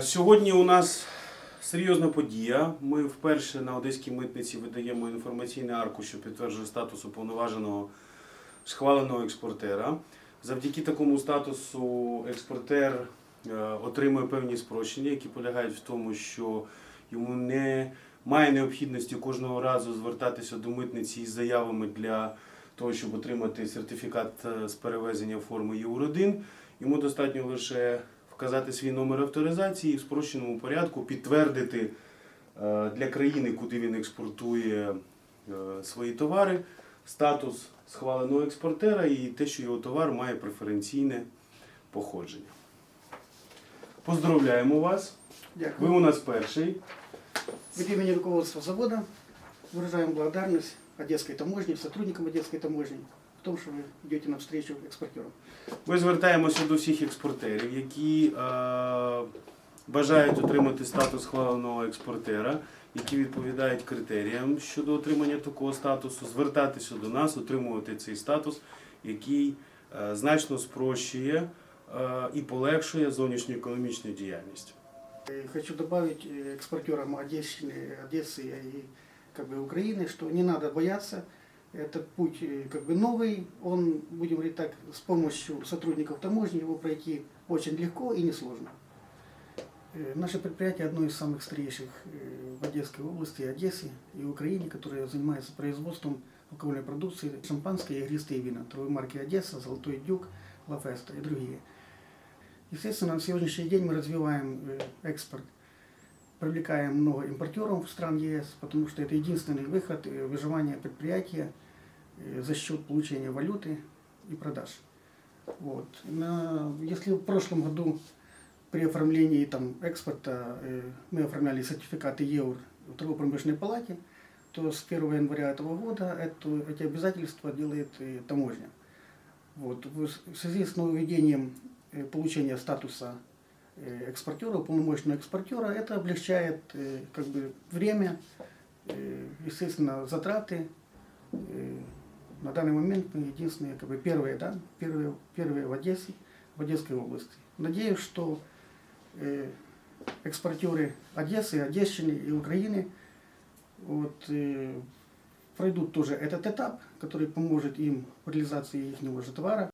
Сьогодні у нас серйозна подія. Ми вперше на Одеській митниці видаємо інформаційний аркуш, що підтверджує статус уповноваженого схваленого експортера. Завдяки такому статусу експортер е, отримує певні спрощення, які полягають в тому, що йому не має необхідності кожного разу звертатися до митниці із заявами для того, щоб отримати сертифікат е, з перевезення форми ЄУР-1. Йому достатньо лише вказати свій номер авторизації і в спрощеному порядку підтвердити е, для країни, куди він експортує е, свої товари, статус схваленого експортера і те, що його товар має преференційне походження. Поздравляємо вас! Ви у нас перший. От имени руководства завода выражаем благодарность Одесской таможне, сотрудникам Одесской таможни в том, что вы идете навстречу экспортерам. Ми звертаємося до всіх експортерів, які е, бажають отримати статус схваленого експортера, які відповідають критеріям щодо отримання такого статусу, звертатися до нас, отримувати цей статус, який е, значно спрощує е, і полегшує зовнішню економічну діяльність. И Хочу добавить э, экспортерам Одещины, Одессы и как бы, Украины, что не надо бояться. Этот путь э, как бы новый, он, будем говорить так, с помощью сотрудников таможни его пройти очень легко и несложно. Э, Наше предприятие одно из самых старейших э, в Одесской области, Одессе и Украине, которое занимается производством алкогольной продукции, шампанское игристые вина, торговой марки Одесса, Золотой Дюк, Лафеста и другие. Естественно, на сегодняшний день мы развиваем экспорт, привлекаем много импортеров стран ЕС, потому что это единственный выход э, выживания предприятия э, за счет получения валюты и продаж. Вот. На- если в прошлом году при оформлении там, экспорта э, мы оформляли сертификаты ЕУР в торгово-промышленной палате, то с 1 января этого года это, эти обязательства делает таможня. Вот. В связи с нововведением получения статуса экспортера, уполномоченного экспортера, это облегчает э, как бы, время, э, естественно, затраты. Э, На данный момент мы единственные, как бы первые, да, первые, первые в Одессе, в Одесской области. Надеюсь, что э, экспортеры Одессы, Одещины и Украины вот, э, пройдут тоже этот этап, который поможет им в реализации их товара.